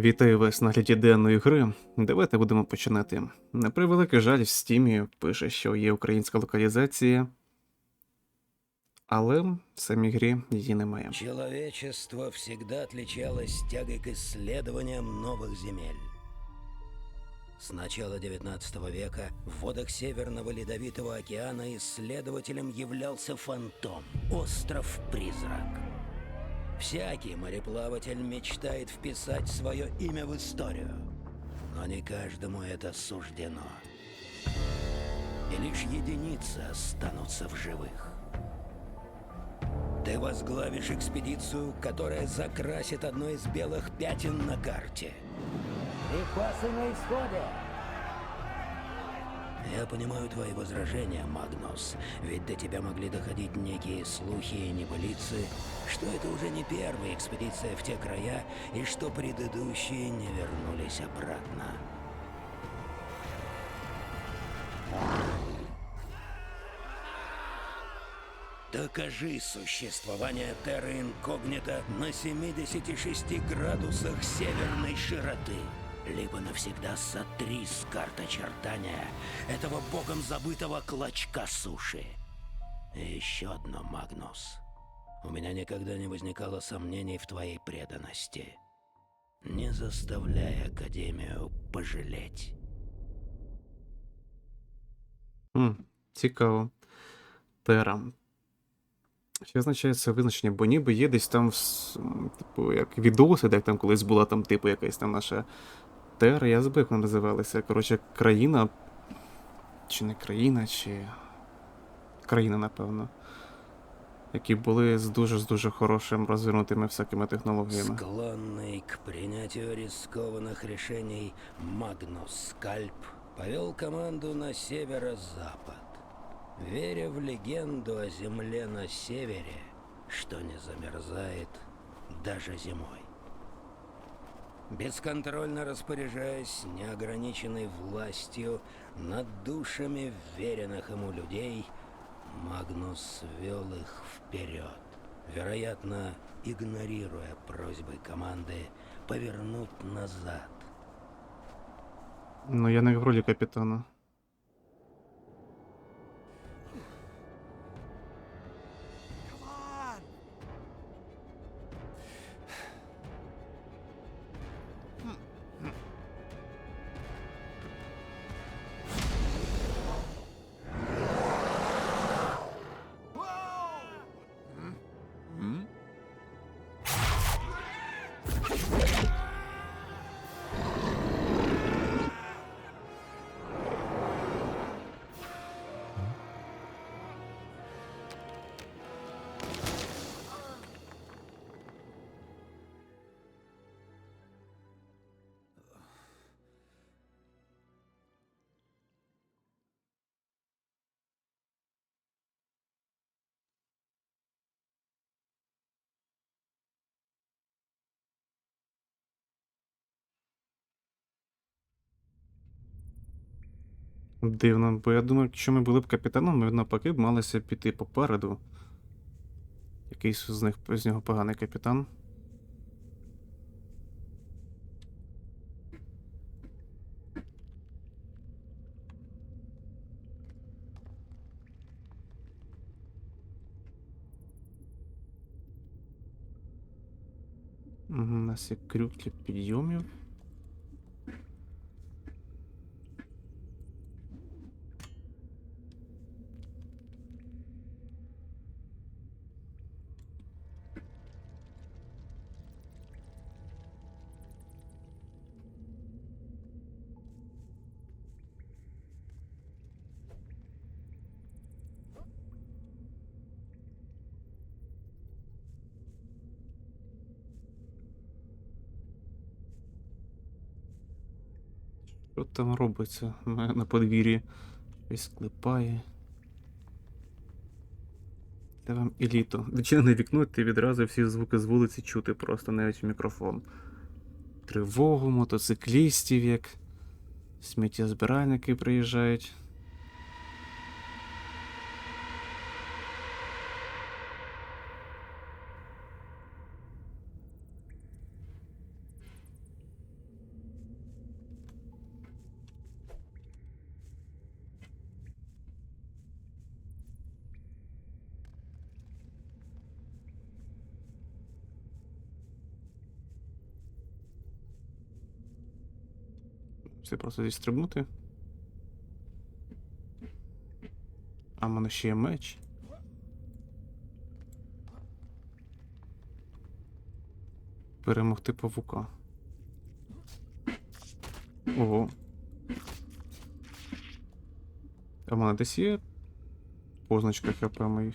Вітаю вас на гляді денної гри. Давайте будемо починати. На превеликий жаль, в стімі пише, що є українська локалізація, але в самій грі її немає. Человечество всегда отличалось тягой к исследованиям новых земель. С начала XIX века в водах Северного Ледовитого океана исследователем являлся фантом, остров-призрак. Всякий мореплаватель мечтает вписать свое имя в историю, но не каждому это суждено. И лишь единицы останутся в живых. Ты возглавишь экспедицию, которая закрасит одно из белых пятен на карте. Припасы на исходе. Я понимаю твои возражения, Магнус, ведь до тебя могли доходить некие слухи и небылицы, что это уже не первая экспедиция в те края, и что предыдущие не вернулись обратно. Докажи существование Терра Инкогнита на 76 градусах северной широты Либо навсегда сотри с карт очертания этого богом забытого клочка суши. И еще одно, Магнус. У меня никогда не возникало сомнений в твоей преданности. Не заставляй Академию пожалеть. Хм, цікаво. Тера. Що означає це визначення? Бо ніби є десь там, с- м, типу, як відоси, як там колись була там, типу, якась там наша Тера, я забув, як вона називалася. Коротше, країна. Чи не країна, чи. Країна, напевно. Які були з дуже з дуже хорошим розвинутими всякими технологіями. Склонный к принятию рискованных решений Магнус Скальп повел команду на северо-запад, веря в легенду о земле на севере, что не замерзает даже зимой. Бесконтрольно распоряжаясь неограниченной властью над душами веренных ему людей, Магнус вел их вперед, вероятно, игнорируя просьбы команды повернуть назад. Ну, я не в ролі Дивно, бо я думаю, якщо ми були б капітаном, ми навпаки б малися піти попереду. Якийсь з них з нього поганий капітан. У нас є крюк для підйомів. Що там робиться на подвір'ї? Щось клепає. Це вам і літо. Відчинене вікно, ти відразу всі звуки з вулиці чути просто навіть в мікрофон. Тривогу, мотоциклістів, як сміттєзбиральники приїжджають. Це просто зістрибнути. А в мене ще є меч. Перемогти павука. Ого. А в мене десь є позначка ХП моїх.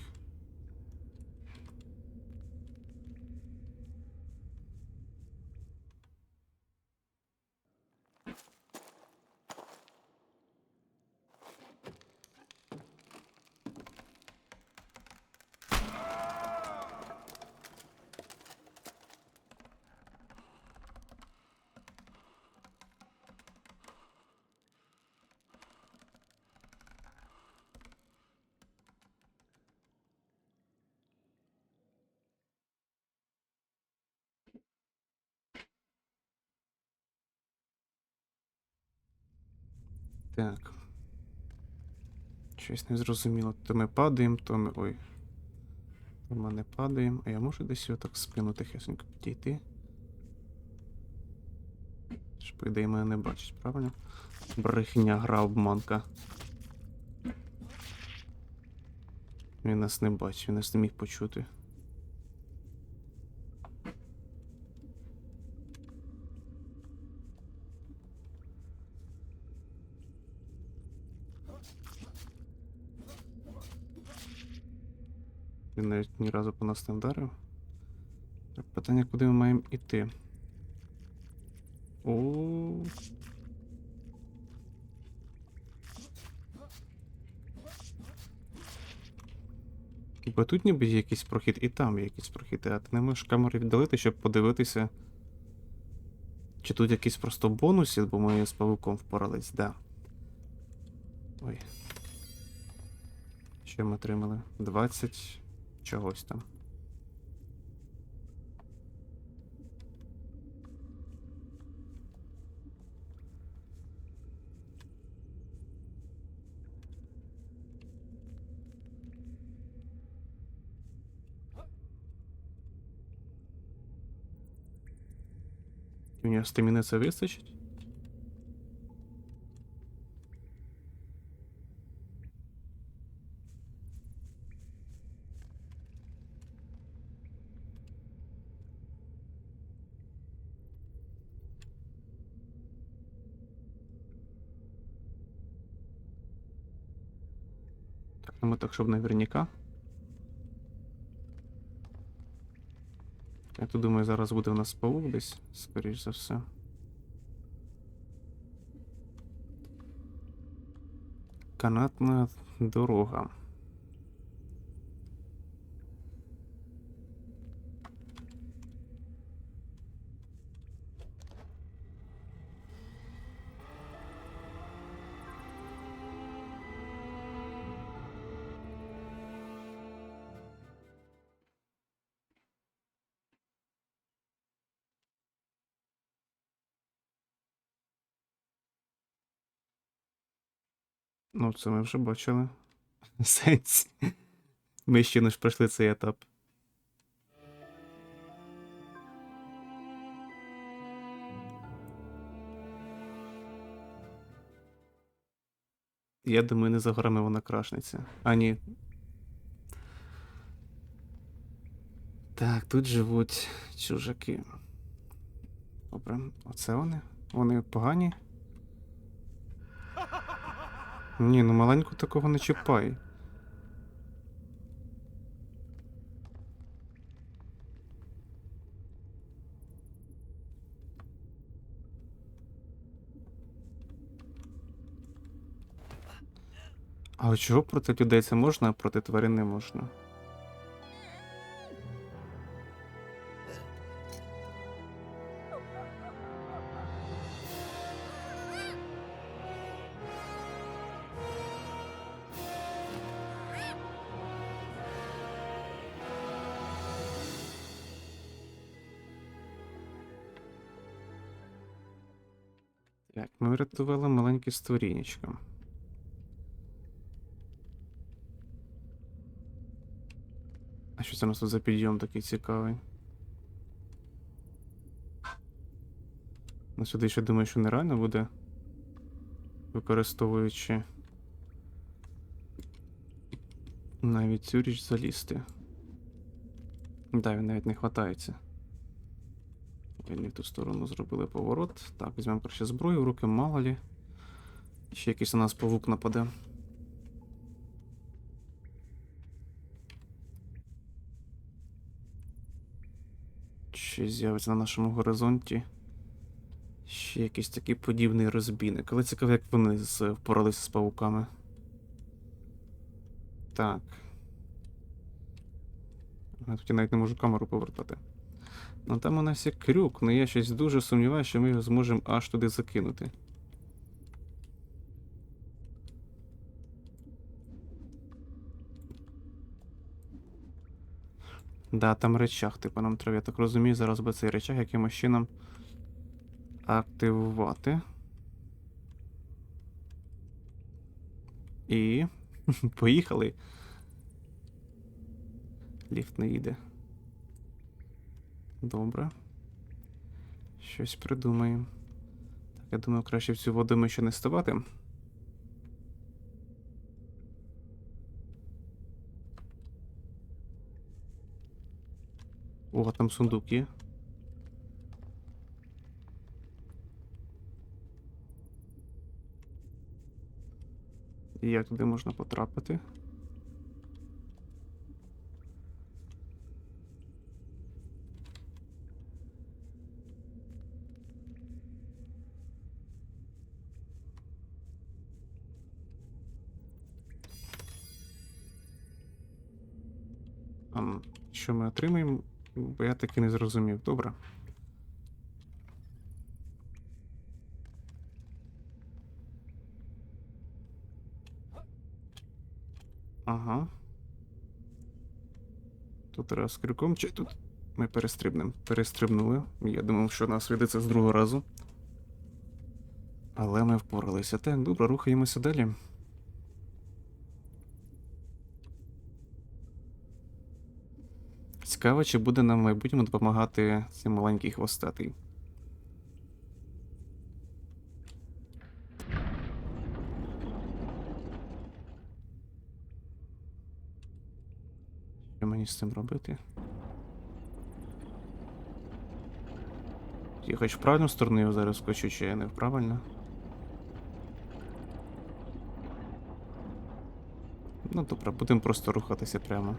Так. Щось не зрозуміло. То ми падаємо, то ми. Ой. То ми не падаємо. А я можу десь його так в спину тихесенько підійти. Ж, по ідеї, мене не бачить, правильно? Брехня, гра, обманка. Він нас не бачить, він нас не міг почути. Він навіть ні разу по нас не вдарив. Питання, куди ми маємо іти? О. Бо тут ніби є якийсь прохід, і там є якийсь прохід, а ти не можеш камери віддалити, щоб подивитися. Чи тут якийсь просто бонуси, бо ми з павуком впорались, да. Ой. Що ми отримали? 20 чогось там. У нього стаміни це вистачить? Ну так, щоб наверняка. Я тут думаю, зараз буде у нас паук десь, скоріш за все. Канатна дорога. Ну, це ми вже бачили. Сенсі. Ми ще не ж пройшли цей етап. Я думаю, не за горами вона крашниця. А ні. Так, тут живуть чужаки. Добре, оце вони? Вони погані? Ні, ну маленьку такого не чіпай. А чого проти людей це можна, а проти тварин не можна? Так, ми врятували маленьке створіннячко. А що це у нас тут за підйом такий цікавий? Ну сюди ще думаю, що нереально буде використовуючи навіть цю річ залізти. Да, він навіть не хватається. Не в ту сторону зробили поворот. Так, візьмемо краще зброю в руки, мало лі. Ще якийсь на нас павук нападе. Ще з'явиться на нашому горизонті. Ще якийсь такий подібний розбійник. Але цікаво, як вони впоралися з павуками. Так. А тут я навіть не можу камеру повертати. Ну там у нас є крюк, але я щось дуже сумніваюся, що ми його зможемо аж туди закинути. Да, там речах, типу, нам треба, я так розумію, зараз би цей речах якимось чином активувати. І. Поїхали. Ліфт не їде. Добре. Щось придумаємо. Так, я думаю, краще в цю воду ми ще не ставати. О, там сундук є. Як туди можна потрапити? Що ми отримаємо? Бо я таки не зрозумів. Добре. Ага. Тут раз крюком, чи тут ми перестрибнемо. Перестрибнули. Я думав, що нас видиться з другого разу. Але ми впоралися. Так, добре, рухаємося далі. Цікаво, чи буде нам в майбутньому допомагати цей маленький хвостатий. Що мені з цим робити? Я хоч в правильну сторону його зараз скочу, чи я не в правильно? Ну добре, будемо просто рухатися прямо.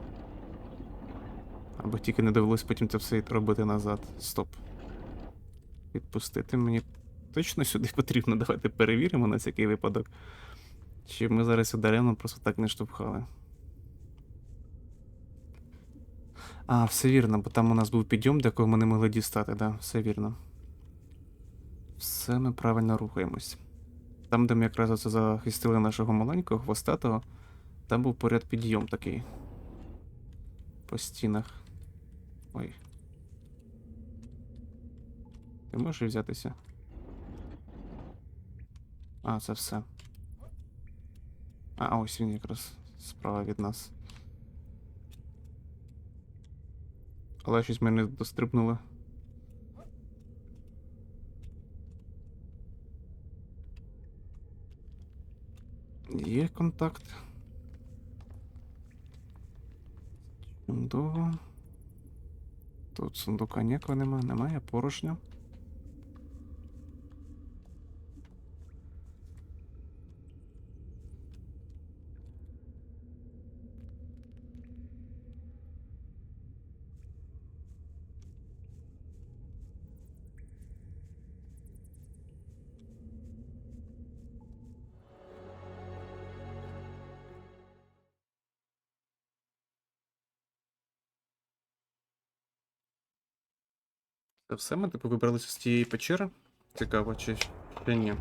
Аби тільки не довелось потім це все робити назад. Стоп. Відпустити мені точно сюди потрібно. Давайте перевіримо на всякий випадок. Чи ми зараз даремно просто так не штовхали. А, все вірно, бо там у нас був підйом, до якого ми не могли дістати, да, все вірно. Все ми правильно рухаємось. Там, де ми якраз оце захистили нашого маленького хвостатого, там був поряд підйом такий. По стінах. Ой. Ти можеш взятися? А, це все. А, ось він якраз справа від нас. Але щось мене дострибнуло. Є контакт. Чудово. Тут сундука ніякого нема, немає порожньо. Це все ми типу вибралися з тієї печери. Цікаво, чи чи ні.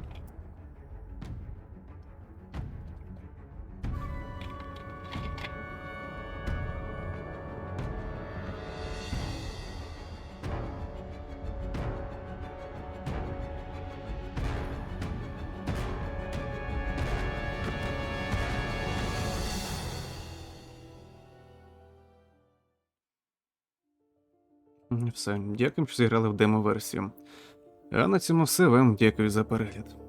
Все, дякую, що зіграли в демо-версію. А на цьому все. Вам дякую за перегляд.